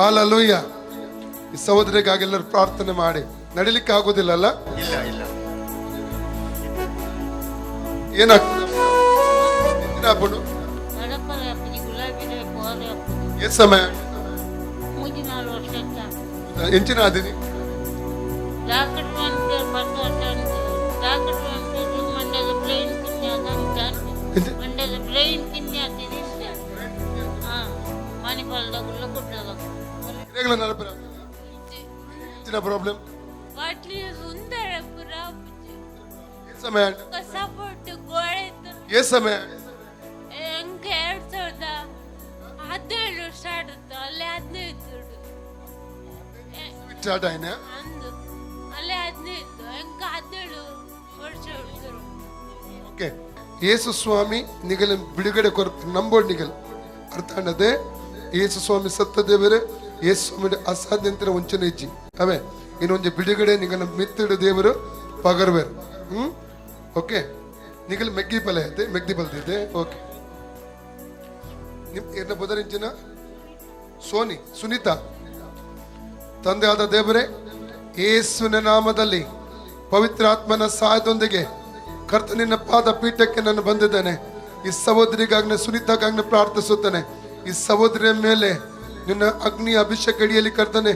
ಹಾಲೂಯ್ಯ ಈ ಸಹೋದರಿಗಾಗೆಲ್ಲರೂ ಪ್ರಾರ್ಥನೆ ಮಾಡಿ. ನಡಿಲಿಕ್ಕೆ ಆಗೋದಿಲ್ಲ ಅಲ್ಲ ಏನಾಗ್ತದೆ ಎಷ್ಟು ಸಮಯ? ಎಂಚಿನ ಆದಿನಿ ಹೆಂಗ ಎರಡ್ ಸಾವಿರದ ಹದಿನೇಳು ಸ್ಟಾರ್ಟ್ ಇತ್ತು ಅಲ್ಲಿ ಹದಿನೈದು ದುಡ್ಡು ಸ್ಟಾರ್ಟ್ ಆಯ್ನ ಅಂದು ಅಲ್ಲಿ ಹದಿನೈದು. ಹೆಂಗ ಹದಿನೇಳು ವರ್ಷ ಹುಡುಗರು ಓಕೆ. ಯೇಸು ಸ್ವಾಮಿ ನಿಗಲ ಬಿಡುಗಡೆ ಕೊರ ನಂಬೋಡ್ ನಿಗಲ್. ಅರ್ಥ ಅನ್ನದೆ ಯೇಸು ಸ್ವಾಮಿ ಸತ್ತ ದೇವರೇ ಯೇಸು ಸ್ವಾಮಿ ಅಸಾಧ್ಯಂತರ ಒಂಚನೆ ಇಜ್ಜಿ ಅವೇ. ಇನ್ನೊಂದು ಬಿಡುಗಡೆ ನಿಗಲ ಮಿತ್ತಿಡು ದೇವರು ಪಗರ್ವೇರು. ಹ್ಮ್? ಓಕೆ. ನಿಗಲ್ ಮೆಗ್ಗಿ ಪಲ ಐತೆ ಮೆಗ್ದಿ ಬಲ್ದಿದೆ ಓಕೆ. ನಿಮ್ ಏನ ಬದರಿಂಚಿನ ಸೋನಿ, ಸುನೀತಾ. ತಂದೆ ಆದ ದೇವರೇ ಏಸುನ ನಾಮದಲ್ಲಿ ಪವಿತ್ರಾತ್ಮನ ಸಹಾಯದೊಂದಿಗೆ ಕರ್ತನಿನ ಪಾದ ಪೀಠಕ್ಕೆ ನಾನು ಬಂದಿದ್ದೇನೆ. ಈ ಸಹೋದರಿಗಾಗ್ನ, ಸುನೀತಾಗಾಗ್ನೆ ಪ್ರಾರ್ಥಿಸುತ್ತೇನೆ. ಈ ಸಹೋದರಿಯ ಮೇಲೆ ನಿನ್ನ ಅಗ್ನಿ ಅಭಿಷೇಕ ಅಡಿಯಲ್ಲಿ ಕರ್ತನೆ.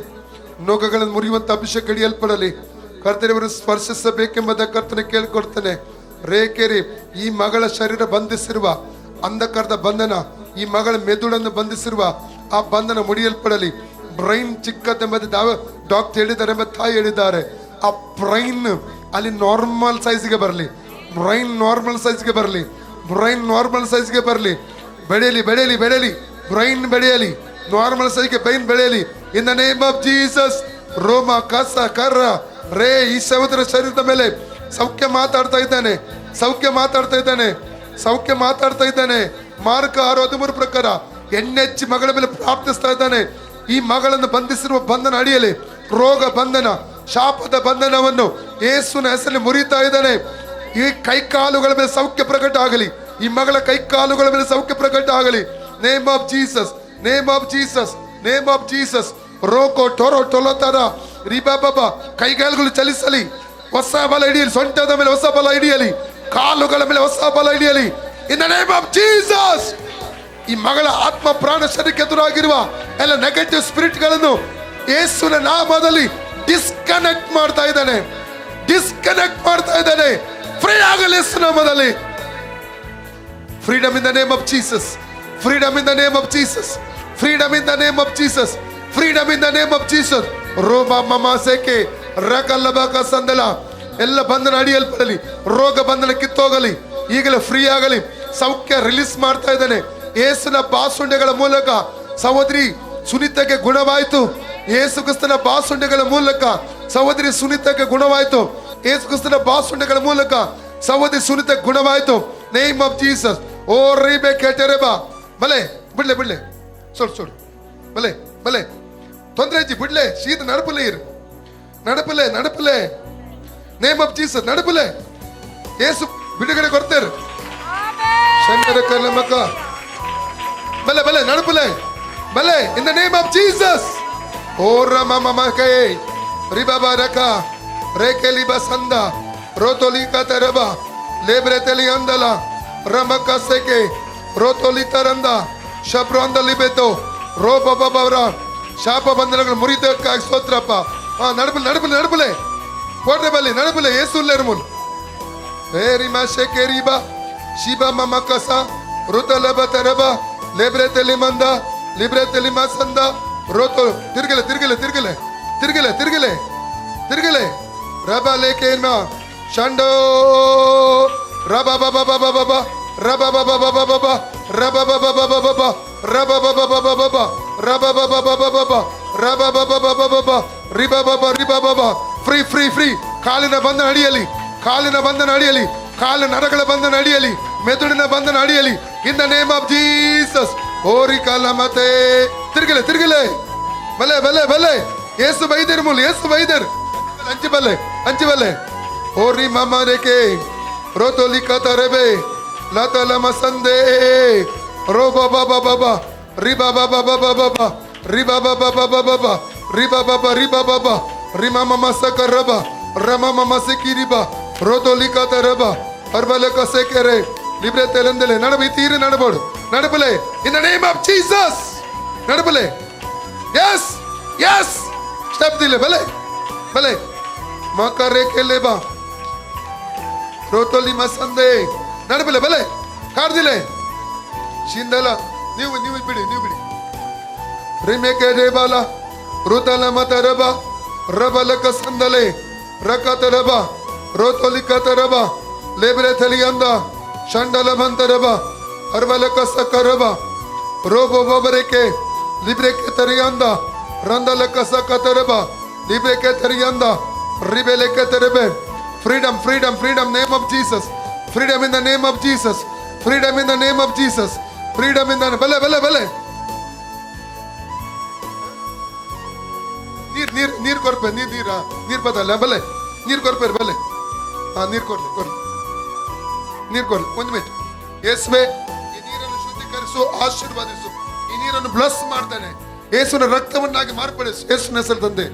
ನೋಗಗಳನ್ನು ಮುರಿಯುವಂತ ಅಭಿಷೇಕ ಅಡಿಯಲ್ಪಡಲಿ ಕರ್ತನೆಯವರು ಸ್ಪರ್ಶಿಸಬೇಕೆಂಬುದ ಕರ್ತನ ಕೇಳಿಕೊಡ್ತೇನೆ. ರೇಖೆರಿ, ಈ ಮಗಳ ಶರೀರ ಬಂಧಿಸಿರುವ, ಅಂಧಕಾರದ ಬಂಧನ, ಈ ಮಗಳ ಮೆದುಳನ್ನು ಬಂಧಿಸಿರುವ, ಆ ಬಂಧನ ಮುಡಿಯಲ್ಪಡಲಿ. ಬ್ರೈನ್ ಚಿಕ್ಕದೆಂಬುದು ಡಾಕ್ಟರ್ ಹೇಳಿದ್ದಾರೆ ಎಂಬ ತಾಯಿ ಹೇಳಿದ್ದಾರೆ. ಆ ಬ್ರೈನ್ ಅಲ್ಲಿ ನಾರ್ಮಲ್ ಸೈಜ್ಗೆ ಬರಲಿ. ಬ್ರೈನ್ ನಾರ್ಮಲ್ ಸೈಜ್ಗೆ ಬರಲಿ. ಬ್ರೈನ್ ನಾರ್ಮಲ್ ಸೈಜ್ಗೆ ಬರಲಿ. ಬೆಳೆಯಲಿ ಬೆಳೆಯಲಿ ಬೆಳೆಯಲಿ. ಬ್ರೈನ್ ಬೆಳೆಯಲಿ. ನಾರ್ಮಲ್ ಸೈಜ್ಗೆ ಬ್ರೈನ್ ಬೆಳೆಯಲಿ. In the name of Jesus ರೋಮ ಕಸ ಕರ್ರ ರೇ, ಈ ಸಹೋದರ ಶರೀರದ ಮೇಲೆ ಸೌಖ್ಯ ಮಾತಾಡ್ತಾ ಇದ್ದಾನೆ. ಸೌಖ್ಯ ಮಾತಾಡ್ತಾ ಇದ್ದಾನೆ. ಸೌಖ್ಯ ಮಾತಾಡ್ತಾ ಇದ್ದಾನೆ. ಮಾರ್ಕ ಆರು ಹದಿಮೂರು ಪ್ರಕಾರ ಎಣ್ಣೆಚ್ಚಿ ಮಗಳ ಮೇಲೆ ಪ್ರಾರ್ಥಿಸ್ತಾ ಇದ್ದಾನೆ. ಈ ಮಗಳನ್ನು ಬಂಧಿಸಿರುವ ಬಂಧನ ಅಡಿಯಲಿ ರೋಗ ಬಂಧನ, ಶಾಪದ ಬಂಧನವನ್ನು ಏಸುನ ಹೆಸರಲ್ಲಿ ಮುರಿತಾ ಇದ್ದಾನೆ. ಈ ಕೈಕಾಲುಗಳ ಮೇಲೆ ಸೌಖ್ಯ ಪ್ರಕಟ ಆಗಲಿ. ಈ ಮಗಳ ಕೈಕಾಲುಗಳ ಮೇಲೆ ಸೌಖ್ಯ ಪ್ರಕಟ ಆಗಲಿ. Name of Jesus name of Jesus name of Jesus ರೋಕೋ, ಟೊರೋ ಟೊಲೋತಾರ ರಿಬಾಬಾ ಕೈಗಾಲುಗಳು ಚಲಿಸಲಿ. ಹೊಸ ಬಲ ಹಿಡಿಯಲಿ, ಸೊಂಟದ ಮೇಲೆ ಹೊಸ ಬಲ ಹಿಡಿಯಲಿ. ಕಾಲುಗಳ ಮೇಲೆ ಹೊಸ ಬಲ ಹಿಡಿಯಲಿ. ಇನ್ ನೇಮ್ ಆಫ್ ಜೀಸಸ್ ಈ ಮಗಳ ಆತ್ಮ ಪ್ರಾಣ ಶರೀರಕ್ಕೆ ಎದುರಾಗಿರುವ ಎಲ್ಲ ನೆಗೆಟಿವ್ ಸ್ಪಿರಿಟ್ಗಳನ್ನು ಯೇಸುವಿನ ನಾಮದಲ್ಲಿ ಡಿಸ್ಕನೆಕ್ಟ್ ಮಾಡ್ತಾ ಇದ್ದಾನೆ. ಡಿಸ್ಕನೆಕ್ಟ್ ಮಾಡ್ತಾ ಇದ್ದಾನೆ. ಫ್ರೀ ಆಗಲಿ ಯೇಸು ನಾಮದಲ್ಲಿ. Freedom in the name of Jesus freedom in the name of Jesus freedom in the name of Jesus freedom in the name of Jesus ರೋಮ ಮಮ ಸೇಕೆ ರಕಲ್ಲಬಕ ಸಂದಲ ಎಲ್ಲ ಬಂಧನ ಅಡಿಯಲ್ಪಡಲಿ ರೋಗ ಬಂಧನ ಕಿತ್ತೋಗಲಿ ಈಗಲೇ ಫ್ರೀ ಆಗಲಿ ಸೌಖ್ಯ ರಿಲೀಸ್ ಮಾಡ್ತಾ ಇದ್ದಾನೆ ಏಸುನ ಬಾಸುಂಡೆಗಳ ಮೂಲಕ ಸಹೋದರಿ ಸುನೀತಕ್ಕೆ ಗುಣವಾಯಿತು ಏಸು ಕ್ರಿಸ್ತನ ಬಾಸುಂಡೆಗಳ ಮೂಲಕ ಸಹೋದರಿ ಸುನೀತಕ್ಕೆ ಗುಣವಾಯಿತು ಏಸು ಕ್ರಿಸ್ತನ ಬಾಸುಂಡೆಗಳ ಮೂಲಕ ಸಹೋದರಿ ಸುನೀತ ಗುಣವಾಯಿತು ನೇಮ್ ಆಫ್ ಜೀಸಸ್ ಓ ಕೇಟರೆ ಬಾ ಬಲೆ ಬಿಡ್ಲೆ ಬಿಡ್ಲೆ ಸೊಡು ಸೊಡು ಬಲೆ ಬಲೆ ತೊಂದ್ರೆ ಇಜ್ಜಿ ಬಿಡ್ಲೆ ನಡಪಲೆ ಇರು. ನಡಪಲೆ ನಡಪಲೆ ನೇಮ್ ಆಫ್ ಜೀಸಸ್ ನಡಪಲೆ ಏಸು ಬಿಡುಗಡೆ ಕೊಡ್ತೇರು ಶಂಕರ ಕರ್ಲಮಕ ಬಲೆ ಬಲೆ ನಡಪಲೆ ಬಲೆ ಇನ್ ದ ನೇಮ್ ಆಫ್ ಜೀಸಸ್ ಓ ರಮ ಮಮ ಕೈ ರಿಬಾಬಾ ರಕ ರೇಕೆ ಲಿಬ ಸಂದ ರೋತೋಲಿ ಕತರಬ ಲೇಬ್ರೆ ತೆಲಿ ಅಂದಲ ರಮಕ ಸೆಕೆ ರೋತೋಲಿ ತರಂದ ಶಬ್ರು ಶಾಪ ಬಂಧನಗಳು ಮುರಿದಕ್ಕಾಗಿ ಸ್ತೋತ್ರಪ್ಪ ಹಾ ನಡಬಲೆ ನಡಬಲೆ ನಡಬಲೆ ಕೋಟೆ ಬಲ್ಲಿ ನಡಬಲೆ ಏಸು ಮುನ್ Eri ಶಿಬ ಮಮ ಕಸ mama kasa, ruta leba tereba, ಮಂದ ಲಿಬ್ರೆ libre telimasanda, roto, ತಿರ್ಗಲೆ ತಿರ್ಗಲೆ ತಿರ್ಗಲೆ ತಿರ್ಗಲೆ ತಿರ್ಗಲೆ ತಿರ್ಗಲೆ ರಬ ಲೇಕೇನ ಶಂಡೋ ರಬ ಬಬ ಬಬ ಬಬ ರಬ ಬಬ ಬಬ ಬಬ ರಬ ಬ ಬಬ ಬಬ ರಬ ಬಬ ಬಬ ಬಬ ಫ್ರೀ ಫ್ರೀ ಫ್ರೀ ಕಾಲಿನ ಬಂಧನ ಅಡಿಯಲಿ, ಕಾಲಿನ ಬಂಧನ ಅಡಿಯಲಿ, ಕಾಲಿನ ನರಗಳ ಬಂಧನ ಅಡಿಯಲಿ, ಮೆದುಳಿನ ಬಂಧನ ಅಡಿಯಲಿ. In the name of Jesus ಓರಿ ಕಾಲ ಮತ್ತೆ ತಿರುಗಲೆ ತಿರುಗಲೆ. ಬಲೆ ಬಲೆ ಬಲೆ. ಏಸು ಬೈದರ್ ಮೂಲ, ಏಸು ಬೈದರ್. ಅಂಚಿ ಬಲೆ ಅಂಚಿ ಬಲೆ. ಓರಿ ಮಾಮ ರೇಕೆ ರೋತೋಲಿ ಕತರಬೆ ಲತಲ ಲಮ ಸಂದೇ. ರೋ ಬಾಬಾ ಬಾಬಾ ಬಾ ರಿ ಬಾಬಾ ಬಾಬಾ ಬಾಬಾ ಬಾ ರಿಬಾ ಬಾಬಾ ಬಾಬಾ ಬಾಬಾ ರಿಬಾ ಬಾಬಾ ರಿಬಾ ಬಾಬಾ ರಿಮಾ ಮಮ ಸಕ ರಬ ರಮ ಮಮ ಸಿಕ್ಕಿ ರಿಬಾ ರೋತೋಲಿಕಾತ ರಬ ಅರ್ಬಲೆ ಕಸೆಕೆರೆ ಲಿಬ್ರೆ ತೆಲಂದಲೆ ನಡಬ ಈ ತೀರಿ ನಡಬೋಡು ನಡಬಲೆ ಇನ್ the name of Jesus ನಡಬಲೆ S S step ದಿಲೆ ಬಲೆ ಬಲೆ ಮಕರೆ ಕೆಲೆ ಬಾ ರೋತೋಲಿ ಮಸಂದೆ ನಡಬಲೆ ಬಲೆ ಕಾಡ್ದಿಲೆ ಶಿಂದಲ ನೀವು ನೀವು ಬಿಡಿ ನೀವು ಬಿಡಿ. ರಿಮೇಕೆ ರೇಬಾಲ ಋತಲ ಮತ ರಬ ರಬಲಕ ಸಂದಲೆ ರಕತ ರಬ ರೋತೋಲಿಕತ ರಬ ಲೇಬ್ರೆ ಥಲಿಯಂದ ಶಂಡಲ ಬಂತ ರಬ ಅರ್ಬಲಕ ಸಕ ರಬ, ರೋಬೋ ಬೊಬರೆಕೆ, ಲಿಬ್ರೆಕೆ ತರಿಯಂದ ರಂದಲಕ ಸಕ ತರಬ, ಲಿಬ್ರೆಕೆ ತರಿಯಂದ ರಿಬೆಲೆಕೆ ತೆರಬೆ. Freedom freedom freedom name of Jesus freedom in the name of Jesus freedom in the name of Jesus freedom ಇಂದ ಬಲೆ ಬಲೆ ಬಲೆ ನೀರ್ ನೀರ್ ನೀರ್ ಕೊರ್ಪೆ, ನೀರ್, ನೀರ ನೀರ್ ಬದಲ್ಲ ಬಲೆ. ನೀರ್ ಕೊರ್ಪೆ, ಬಲೆ. ಹಾ ನೀರ್ ಕೊಡ್ಲಿ ಕೊಡ್ಲಿ ನೀರ್ ಕೊಡ್ಲಿ ಒಂದ್ ಮಿನಿಟ್ ಯೇಸುವೆ ಈ ನೀರನ್ನು ಶುದ್ಧೀಕರಿಸು, ಆಶೀರ್ವಾದಿಸು. ಈ ನೀರನ್ನು ಬ್ಲಸ್ ಮಾಡ್ತಾನೆ. ಯೇಸುವಿನ ರಕ್ತವನ್ನಾಗಿ ಮಾರ್ಪಡಿಸು. ಯೇಸುವಿನ ಹೆಸರು ತಂದೆ.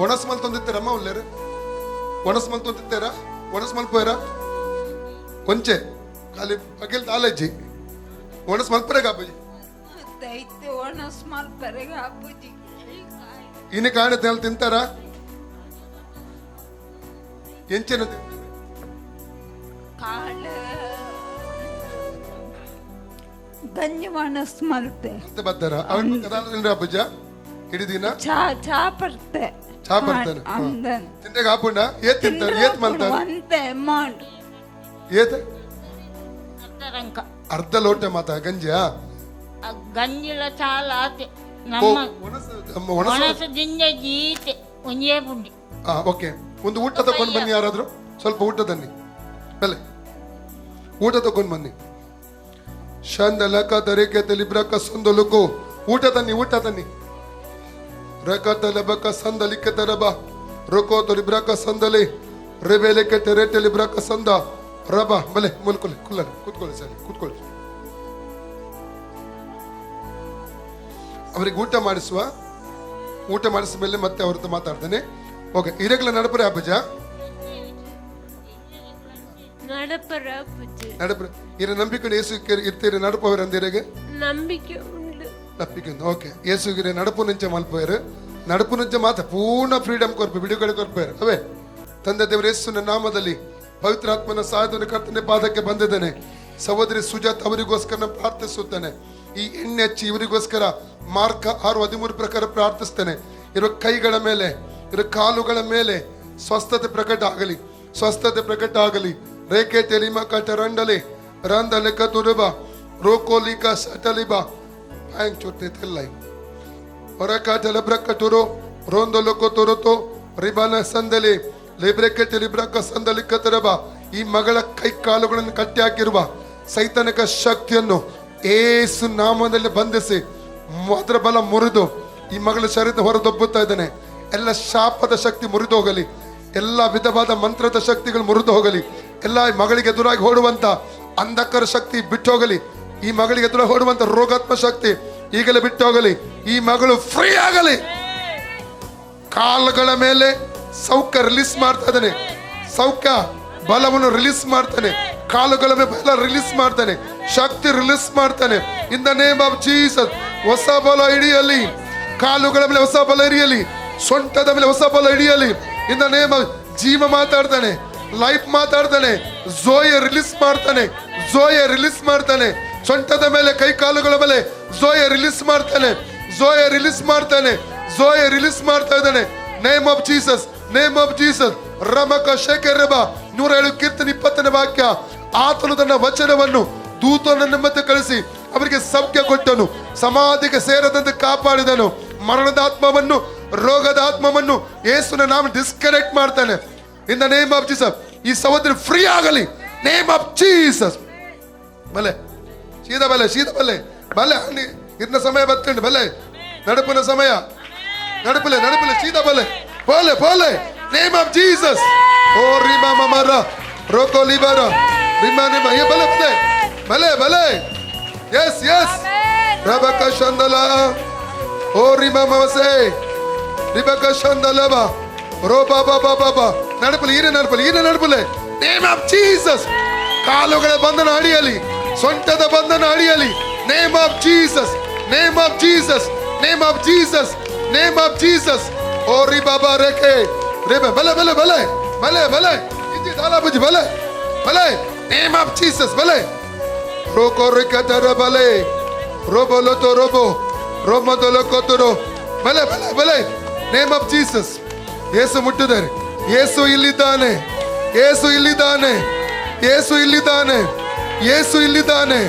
ಒಣಸ್ಮಲ್ ಒಣಸ್ ಒಳ್ಳೆಯರು ಒಣಸ್ಮಲ್ ತಂದಿತ್ತೀರಾ ಒಣಸ್ಮಲ್ ಪೋಯ್ರಾ? ಕೊಂಚೆ ಖಾಲಿ ಬಗೆಲ್ ತಾಲಜ್ಜಿ ಒಣಸ್ಮಲ್ಪರೆಗ ಅಬ್ಬಜಿ ಇನ್ನು ಕಾಣುತ್ತೆ ಅಲ್ಲಿ ತಿಂತಾರ? ಎಂಚಿನ ಧನ್ಯವಾದ ಸ್ಮಲ್ತೆ ಮತ್ತೆ ಬರ್ತಾರ ಹಿಡಿದಿನ ಚಾ ಚಾ ಬರ್ತೆ ಚಾಪರ್ತಾನೆ ತಿಂದಾಗ ಹಾಪುಣ್ಣ ಏತ್ ತಿಂತಾನೆ ಏತ್ ಮಲ್ತಾನೆ ಏತ? ಅರ್ಧ ಲೋಟ ಮಾತ ಗಂಜಿಯ? ಗಂಜಿಲ ಚಾಲ ಆತೆ. ನಮ್ಮ ಒಣಸದಿಂದ ಜೀತೆ ಒಂಜೇ ಬುಂಡಿ ಓಕೆ. ಒಂದು ಊಟ ತಕೊಂಡು ಬನ್ನಿ ಯಾರಾದ್ರೂ? ಸ್ವಲ್ಪ ಊಟ ತನ್ನಿ. ಬೆಲೆ ಊಟ ತಕೊಂಡು ಬನ್ನಿ. ಶಂದ ಲಕ ತರಿಕೆ ತಲಿಬ್ರಕ ಸುಂದಲುಕು ಊಟ ತನ್ನಿ ಊಟ ತನ್ನಿ. ರೇಖಾತ ಲಬಕ ಸಂದ ಲಿಖೇತ ರಬ ರೋಕೋ ತಲಿ ಬ್ರಾ ಕ ಸಂದಲಿ ರೆಬೆ ಲಿ ಕೆಟ್ಟ ಸಂದ ರಬ ಬಲೆ ಮುಲ್ಕೊಳ್ಳಿ ಕುಲ್ಲಾಡಿ ಕುತ್ಕೊಳ್ಳಿ ಸಾರಿ ಕುತ್ಕೊಳ್ಳಿ. ಅವರಿಗೆ ಊಟ ಮಾಡಿಸುವ ಊಟ ಮಾಡಿಸಿದ ಮೇಲೆ ಮತ್ತೆ ಅವರ ಮಾತಾಡ್ತೇನೆ. ಓಕೆ ಇರೆಗ್ಲ ನಡ್ಪರೇ ಅಭುಜ ನಡಪ್ರೆ ಇರ ನಂಬಿಕೆ ಏಸು ಕೇರೆ ಇತ್ತೀರಿ ನಡ್ಪ ಅವರಂದಿರಿಗೆ ನಂಬಿಕೆ తప్పికుంది ಓಕೆ యేసుగిరి నడుపు నుంచే మలిపోయారు ನಡುಪು ಮಾತ್ರ ಪೂರ್ಣ ಫ್ರೀಡಮ್ ಕೊರಪು ಬಿಡುಗಡೆ ಕೊರಪಾರೆ ಅವೇ. ತಂದೆ ದೇವರ ಯೇಸುನ ನಾಮದಲ್ಲಿ ಪವಿತ್ರಾತ್ಮನ ಸಹಾಯಧನ ಕರ್ತನೆ ಪಾದಕ್ಕೆ ಬಂದಿದ್ದೇನೆ. ಸಹೋದರಿ ಸುಜಾತ್ ಅವರಿಗೋಸ್ಕರ ಪ್ರಾರ್ಥಿಸುತ್ತೇನೆ. ಈ ಎಣ್ಣೆ ಹಚ್ಚಿ ಇವರಿಗೋಸ್ಕರ ಮಾರ್ಕ ಆರು ಹದಿಮೂರು ಪ್ರಕಾರ ಪ್ರಾರ್ಥಿಸ್ತೇನೆ. ಇರೋ ಕೈಗಳ ಮೇಲೆ ಇರೋ ಕಾಲುಗಳ ಮೇಲೆ ಸ್ವಸ್ಥತೆ ಪ್ರಕಟ ಆಗಲಿ. ಸ್ವಸ್ಥತೆ ಪ್ರಕಟ ಆಗಲಿ. ರೇಖೆ ತೆಲಿಮ ಕಟ ರಂಡಲಿ. ರಂದಲಿಕ ರೋಕೋಲಿ ರೋಕೋಲಿಕ ಸಟಲಿಬ. ಲಬ್ರಕ್ಕ ತುರು ರೋಂದೊ ಲೊಕೊ ತುರುತು ರಿಬನ ಸಂದಲಿ ಲಿಬ್ರೆಕ್ಕೆ ಲಿಬ್ರಕ್ಕ ಸಂದಲಿ ಕತರಬ ಈ ಮಗಳ ಕೈ ಕಾಲುಗಳನ್ನು ಕಟ್ಟಿ ಹಾಕಿರುವ ಸೈತನಕ ಶಕ್ತಿಯನ್ನು ಏಸು ನಾಮದಲ್ಲಿ ಬಂಧಿಸಿ ಅದರ ಬಲ ಮುರಿದು ಈ ಮಗಳ ಶರೀರ ಹೊರದೊಬ್ಬುತ್ತಾ ಇದ್ದಾನೆ ಎಲ್ಲ ಶಾಪದ ಶಕ್ತಿ ಮುರಿದು ಹೋಗಲಿ ಎಲ್ಲ ವಿಧವಾದ ಮಂತ್ರದ ಶಕ್ತಿಗಳು ಮುರಿದು ಹೋಗಲಿ ಎಲ್ಲ ಮಗಳಿಗೆ ಎದುರಾಗಿ ಓಡುವಂತ ಅಂಧಕರ ಶಕ್ತಿ ಬಿಟ್ಟು ಹೋಗಲಿ ಈ ಮಗಳಿಗೆ ಎದುರಾಗಿ ಓಡುವಂತ ರೋಗಾತ್ಮ ಶಕ್ತಿ ಈಗಲೇ ಬಿಟ್ಟು ಹೋಗಲಿ ಈ ಮಗಳು ಫ್ರೀ ಆಗಲಿ. ಕಾಲುಗಳ ಮೇಲೆ ಸೌಖ್ಯ ರಿಲೀಸ್ ಮಾಡ್ತಾ ಇದ್ದಾನೆ. ಸೌಖ್ಯ ಬಲವನ್ನು ರಿಲೀಸ್ ಮಾಡ್ತಾನೆ ಕಾಲುಗಳ ಮೇಲೆ ಬಲ ರಿಲೀಸ್ ಮಾಡ್ತಾನೆ ಶಕ್ತಿ ರಿಲೀಸ್ ಮಾಡ್ತಾನೆ ಇನ್ ನೇಮ್ ಆಫ್ ಜೀಸಸ್ ಹೊಸ ಬಲ ಹಿಡಿಯಲಿ. ಕಾಲುಗಳ ಮೇಲೆ ಹೊಸ ಬಲ ಹಿಡಿಯಲಿ. ಸೊಂಟದ ಮೇಲೆ ಹೊಸ ಬಲ ಹಿಡಿಯಲಿ. ಇನ್ ನೇಮ್ ಆಫ್ ಜೀವ ಮಾತಾಡ್ತಾನೆ ಲೈಫ್ ಮಾತಾಡ್ತಾನೆ ಜೋಯ ರಿಲೀಸ್ ಮಾಡ್ತಾನೆ. ಜೋಯ ರಿಲೀಸ್ ಮಾಡ್ತಾನೆ. ಸೊಂಟದ ಮೇಲೆ ಕೈ ಕಾಲುಗಳ ಮೇಲೆ ಜೋಯ ರಿಲೀಸ್ ಮಾಡ್ತಾನೆ. ಜೋಯ ರಿಲೀಸ್ ಮಾಡ್ತಾನೆ. ಜೋಯ ರಿಲೀಸ್ ಮಾಡ್ತಾ ಇದ್ದಾನೆ. Name of Jesus name of Jesus ರಮಕ ಶೇಖರಬ ನೂರ ಏಳು ಕೀರ್ತನ ಇಪ್ಪತ್ತನೇ ವಾಕ್ಯ. ಆತನು ತನ್ನ ವಚನವನ್ನು ದೂತನನ್ನು ಮತ್ತೆ ಕಳಿಸಿ ಅವರಿಗೆ ಸೌಖ್ಯ ಕೊಟ್ಟನು. ಸಮಾಧಿಗೆ ಸೇರದಂತೆ ಕಾಪಾಡಿದನು. ಮರಣದ ಆತ್ಮವನ್ನು, ರೋಗದ ಆತ್ಮವನ್ನು ಯೇಸುನ ನಾಮ ಡಿಸ್ಕನೆಕ್ಟ್ ಮಾಡ್ತಾನೆ. In the name of Jesus ಈ ಸಹೋದರಿ ಫ್ರೀ ಆಗಲಿ. ನೇಮ್ ಆಫ್ ಜೀಸಸ್ ಬಲೆ ಸೀದಾ ಬಲೆ ಸೀದಾ ಬಲೆ ಬಲೆ ಅಲ್ಲಿ ಇನ್ನ ಸಮಯ ಬತ್ತಂಡು ಬಲೆ ನಡುಪಿನ ಸಮಯ. ನಡುಪಲೆ ನಡುಪಲೆ, ಸೀದಾ ಬಲೆ ಪೋಲೆ ಪೋಲೆ. ನೇಮ್ ಆಫ್ ಜೀಸಸ್ ಓ, ರಿಮಾ ಮಮರ ರೋಕೋ ಲಿಬರ ರಿಮಾ, ನಿಮ ಏ ಬಲೆ ಬಲೆ ಬಲೆ ಬಲೆ ಎಸ್ ಎಸ್ ರಬಕ ಶಂದಲ. ಓ, ರಿಮಾ ಮಮಸೆ ರಿಬಕ ಶಂದಲಬ ರೋ, ಬಾ ಬಾಬಾ ಬಾ ನಡಪಲಿ ಈನ ನಡಪಲಿ ಈನ ನಡಪಲೆ. ನೇಮ್ ಆಫ್ ಜೀಸಸ್ ಕಾಲುಗಳ ಬಂಧನ ಅಡಿಯಲಿ ಸೊಂಟದ ಬಂಧನ ಅಡಿಯಲಿ name of Jesus name of Jesus name of Jesus name of Jesus ಓ ರಿ ಬಾಬಾ ರೇಖೆ. ರೇಬೆ ಬಲೆ ಬಲೆ ಬಲೆ ಬಲೆ ಬಲೆ. ಇಜ್ಜಿ ದಾಲ ಬುಜಿ ಬಲೆ ಬಲೆ. ನೇಮ್ ಆಫ್ ಜೀಸಸ್ ಬಲೆ. ರೋಕೋ ರಿಕತರ ಬಲೆ. ರೋಬೋ ಲೊತೋ ರೋಬೋ ರೋಮದೊಲ ಕೊತ್ತರು ಬಲೆ ಬಲೆ ಬಲೆ. ನೇಮ್ ಆಫ್ ಜೀಸಸ್ ಯೇಸು ಮುಟ್ಟಿದ್ದಾರೆ ಯೇಸು ಇಲ್ಲಿದ್ದಾನೆ. ಯೇಸು ಇಲ್ಲಿದ್ದಾನೆ. ಯೇಸು ಇಲ್ಲಿದ್ದಾನೆ. ಯೇಸು ಇಲ್ಲಿದ್ದಾನೆ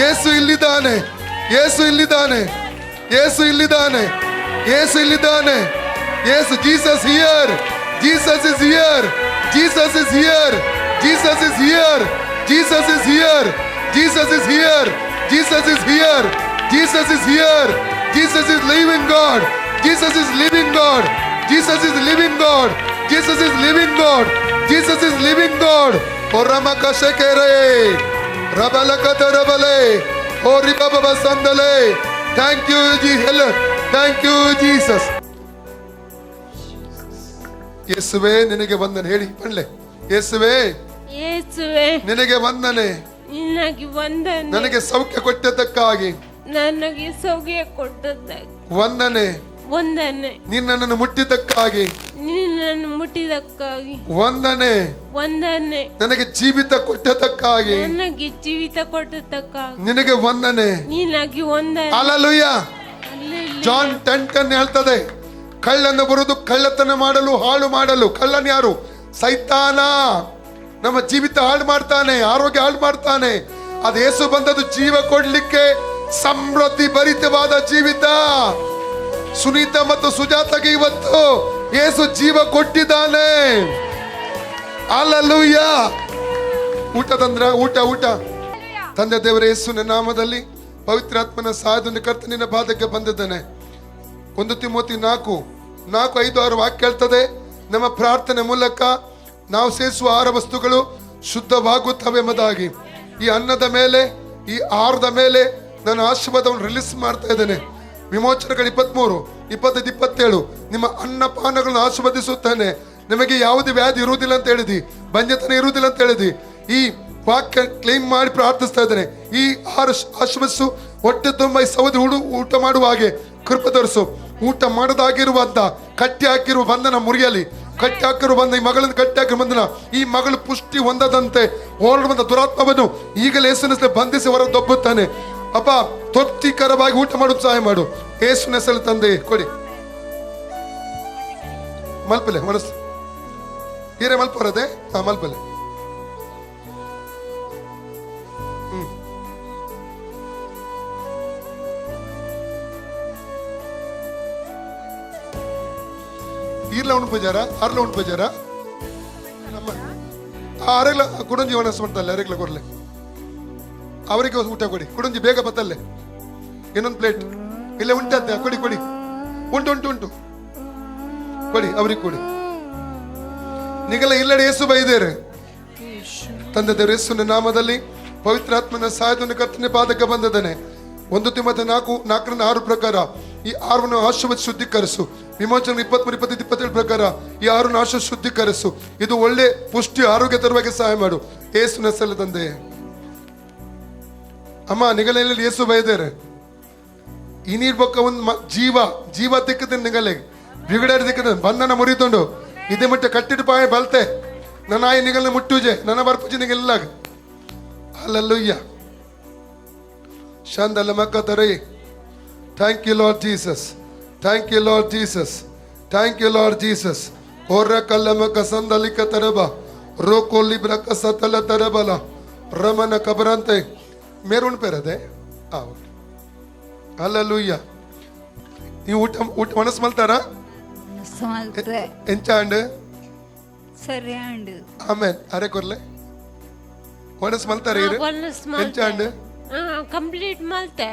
ಯೇಸು ಇಲ್ಲಿದ್ದಾನೆ ಯೇಸು ಇಲ್ಲಿದ್ದಾನೆ ಯೇಸು ಇಲ್ಲಿದ್ದಾನೆ ಯೇಸು ಇಲ್ಲಿದ್ದಾನೆ Yesu Jesus here Jesus is here Jesus is here Jesus is here Jesus is here Jesus is here Jesus is here Jesus is here Jesus is living god Jesus is living god Jesus is living god Jesus is living god Jesus is living god ಓ ರಮ ಕಶಕೆರೆ ರಬಲ ಕತ Thank you, Jesus. Thank you, Jesus. ಯೇಸುವೆ ನಿನಗೆ ವಂದನೆ. ಹೇಳಿ ಬಳ್ಳೆ ಯೇಸುವೆ. ಯೇಸುವೆ. ನಿನಗೆ ವಂದನೆ. ನಿನಗೆ ವಂದನೆ. ನನಗೆ ಸೌಖ್ಯ ಕೊಟ್ಟದ್ದಕ್ಕಾಗಿ. ನನಗೆ ಸೌಖ್ಯ ಕೊಟ್ಟದ್ದಕ್ಕಾಗಿ. ವಂದನೆ. ವಂದನೆ ನಿನ್ನನ್ನು ಮುಟ್ಟಿದ್ದಕ್ಕಾಗಿ. ನಿನ್ನನ್ನು ಮುಟ್ಟಿದಕ್ಕಾಗಿ ವಂದನೆ ವಂದನೆ ನನಗೆ ಜೀವಿತ ಕೊಟ್ಟದಕ್ಕಾಗಿ ನನಗೆ ಜೀವಿತ ಕೊಟ್ಟದಕ್ಕಾಗಿ ನಿನಗೆ ವಂದನೆ ನಿನಗೆ ವಂದನೆ ಅಲಲುಯ್ಯ ಜಾನ್ ಟೆನ್ ಟೆನ್ ಹೇಳ್ತದೆ ಕಳ್ಳನ್ನು ಬರುದು ಕಳ್ಳತನ ಮಾಡಲು ಹಾಳು ಮಾಡಲು. ಕಳ್ಳನ್ ಯಾರು? ಸೈತಾನ. ನಮ್ಮ ಜೀವಿತ ಹಾಳು ಮಾಡ್ತಾನೆ ಆರೋಗ್ಯ ಹಾಳು ಮಾಡ್ತಾನೆ. ಅದು ಏಸು ಬಂದದ್ದು ಜೀವ ಕೊಡ್ಲಿಕ್ಕೆ ಸಮೃದ್ಧಿ ಭರಿತವಾದ ಜೀವಿತ. ಸುನೀತಾ ಮತ್ತು ಸುಜಾತಗೆ ಇವತ್ತು ಏಸು ಜೀವ ಕೊಟ್ಟಿದ್ದಾನೆ. ಅಲ್ಲಲ್ಲೂಯ್ಯ. ಊಟ ತಂದ್ರ, ಊಟ ಊಟ. ತಂದೆ ದೇವರ, ಯೇಸುವಿನ ನಾಮದಲ್ಲಿ ಪವಿತ್ರಾತ್ಮನ ಸಹಾಯದಿಂದ ಕರ್ತನಿನ ಪಾದಕ್ಕೆ ಬಂದಿದ್ದಾನೆ. ಒಂದು ತಿಮೋತಿ ನಾಲ್ಕು ನಾಲ್ಕು, ಐದು, ಆರು ವಾಕ್ಯ ಹೇಳ್ತದೆ. ನಮ್ಮ ಪ್ರಾರ್ಥನೆ ಮೂಲಕ ನಾವು ಸೇರಿಸುವ ಆಹಾರ ವಸ್ತುಗಳು ಶುದ್ಧವಾಗುತ್ತವೆ ಎಂಬುದಾಗಿ. ಈ ಅನ್ನದ ಮೇಲೆ, ಈ ಆಹಾರದ ಮೇಲೆ ನಾನು ಆಶೀರ್ವಾದವನ್ನು ರಿಲೀಸ್ ಮಾಡ್ತಾ ಇದ್ದೇನೆ. ವಿಮೋಚನೆಗಳು ಇಪ್ಪತ್ಮೂರು, ಇಪ್ಪತ್ತೈದು, ಇಪ್ಪತ್ತೇಳು. ನಿಮ್ಮ ಅನ್ನಪಾನಗಳನ್ನು ಆಶೀರ್ವದಿಸುತ್ತಾನೆ. ನಿಮಗೆ ಯಾವುದೇ ವ್ಯಾಧಿ ಇರುವುದಿಲ್ಲ ಅಂತ ಹೇಳಿದಿ, ಬಂಜತನ ಇರುವುದಿಲ್ಲ ಅಂತ ಹೇಳಿದಿ. ಈ ವಾಕ್ಯ ಕ್ಲೈಮ್ ಮಾಡಿ ಪ್ರಾರ್ಥಿಸ್ತಾ ಇದ್ದೇನೆ. ಈ ಆರು ಆಶ್ವಸ್ಸು ಹೊಟ್ಟೆ ತುಂಬ ಸೌದಿ ಹುಡು ಊಟ ಮಾಡುವ ಹಾಗೆ ಕೃಪ ತೋರಿಸು. ಊಟ ಮಾಡದಾಗಿರುವಂತ ಕಟ್ಟಿ ಹಾಕಿರುವ ಬಂಧನ ಮುರಿಯಲಿ. ಕಟ್ಟಿ ಹಾಕಿರುವ ಬಂದ ಈ ಮಗಳನ್ನು ಕಟ್ಟಿ ಹಾಕಿರುವ ಬಂಧನ, ಈ ಮಗಳು ಪುಷ್ಟಿ ಹೊಂದದಂತೆ ಹೋರಾಡುವಂತ ದುರಾತ್ಮವನ್ನು ಈಗಲೇ ಹೆಸರಿನಲ್ಲಿ ಬಂಧಿಸಿ ಹೊರ ದೊಬ್ಬುತ್ತಾನೆ. ಅಪ್ಪ ತೃಪ್ತಿಕರವಾಗಿ ಊಟ ಮಾಡೋದು ಸಹಾಯ ಮಾಡು ಏಸು ಹೆಸರು ತಂದೆ ಕೊಡಿ ಮಲ್ಪಲೆ ಮನಸ್ಸು ಹೀರೆ ಮಲ್ಪರದೆ ಹಾ ಮಲ್ಪಲೆ ஈரில் ஒன்று போய்ச்சாரா ஆறில் ஒன்று போய்ச்சாரா நம்ம அரையில் குடஞ்சி வனஸ் பண்ணிட்டால அரைக்கில் குரல். ಅವರಿಗೆ ಊಟ ಕೊಡಿ. ಕುಡಂಜಿ, ಬೇಗ ಬತ್ತಲ್ಲೇ. ಇನ್ನೊಂದು ಪ್ಲೇಟ್ ಇಲ್ಲೇ ಉಂಟಂತೆ ಕೊಡಿ ಕೊಡಿ. ಉಂಟು ಉಂಟು ಉಂಟು. ಕೊಡಿ, ಅವ್ರಿಗೆ ಕೊಡಿ. ನಿಗಲ ಇಲ್ಲಡೆ ಯೇಸು ಬೈದೇರೆ ತಂದೆ ದೇವರ ಯೇಸುವಿನ ನಾಮದಲ್ಲಿ ಪವಿತ್ರಾತ್ಮನ ಸಹಾಯದಿಂದ ಕರ್ತನೆ ಪಾದಕ್ಕೆ ಬಂದಿದ್ದಾನೆ. ಒಂದು ತಿಮ್ಮತ್ತ ನಾಲ್ಕು, ನಾಲ್ಕರಿಂದ ಆರು ಪ್ರಕಾರ ಈ ಆರನ್ನು ಆಶೀರ್ವದಿ ಶುದ್ಧೀಕರಿಸು. ವಿಮೋಚನೆ ಇಪ್ಪತ್ಮೂರು, ಇಪ್ಪತ್ತೈದು, ಇಪ್ಪತ್ತೇಳು ಪ್ರಕಾರ ಈ ಆರನ್ನು ಆಶ ಶುದ್ಧೀಕರಿಸು. ಇದು ಒಳ್ಳೆ ಪುಷ್ಟಿ ಆರೋಗ್ಯ ತರುವಾಗೆ ಸಹಾಯ ಮಾಡು. ಏಸುನ ಹೆಸರಲ್ಲಿ ತಂದೆ. ಅಮ್ಮ, ನಿಗಲೆಯಲ್ಲಿ ಯೇಸು ನೀರ್ ಬೊಕ್ಕ ಒಂದು ಜೀವ ಜೀವ ತಿಕ್ಕದ ನಿಗಲೆ. ಬಿಗಡೆ ದಿಕ್ಕದ ಬಂಧನ ಮುರಿತೊಂಡು ಇದೆ ಮುಟ್ಟ ಕಟ್ಟಿಟ್ಟು ಪಾಯ ಬಲ್ತೆ. ನನ್ನ ಆಯಿ ನಿಗಲ್ನ ಮುಟ್ಟುಜೆ. ನನ್ನ ಬರ್ಪುಜಿ ನಿಗಲ್ಲಾಗ ಅಲ್ಲಲ್ಲುಯ್ಯ ಶಾಂದಲ್ಲ ಮಕ್ಕ ತರೈ thank you Lord Jesus thank you Lord Jesus thank you Lord Jesus ಹೊರ ಕಲ್ಲ ಮಕ್ಕ ಸಂದಲಿಕ ತರಬ. ರೋಕೋಲಿ ಬ್ರಕ ಸತಲ ತರಬಲ. ರಮನ ಕಬರಂತೆ. ಮೇರೋಣ ಪೇರ್ ಅದೇ? ಆ ಓಕೆ ಅಲ್ಲೂಯ್ಯ ನೀವು ಊಟ ಊಟ ಮನಸ್ಸು ಮಲ್ತಾರ? ಎಂಚ ಅಂಡ್ ಸರಿ ಅಂಡ್ ಆಮೇಲೆ ಅರೆ ಕೊರ್ಲೆ. ಒಣಸ್ ಮಲ್ತಾರೆ ಎಂಚ ಅಂಡ್ ಕಂಪ್ಲೀಟ್ ಮಲ್ತೆ.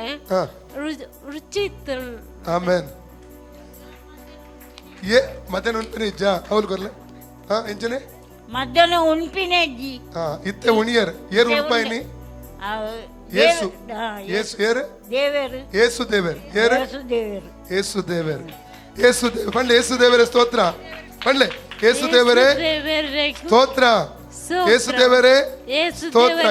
ಆಮೇಲೆ. ಏ ಮತ್ತೆ ಉಣ್ಪಿನ ಇಜ್ಜ ಅವ್ರು ಕೊರ್ಲೆ. ಹಾ ಎಂಚನೆ ಮಧ್ಯಾಹ್ನ ಉಣ್ಪಿನ ಇಜ್ಜಿ. ಹಾ ಇತ್ತೆ ಉಣಿಯರ್. ಏರ್ ಉಣ್ಪಾಯಿನಿ ಏಸು ಏಸು ಏರು ದೇವರು. ಯೇಸು ದೇವರ್ ಏರು ಯೇಸು ದೇವರು. ಯೇಸು ದೇವರ್ ಪಂಡ್ಲೆ ಏಸು ದೇವರೇ ಸ್ತೋತ್ರ. ಪಂಡ್ಲೆ ಯೇಸು ದೇವರೇ ದೇವರೇ ಸ್ತೋತ್ರ. ಯೇಸು ದೇವರೇ ಸ್ತೋತ್ರ.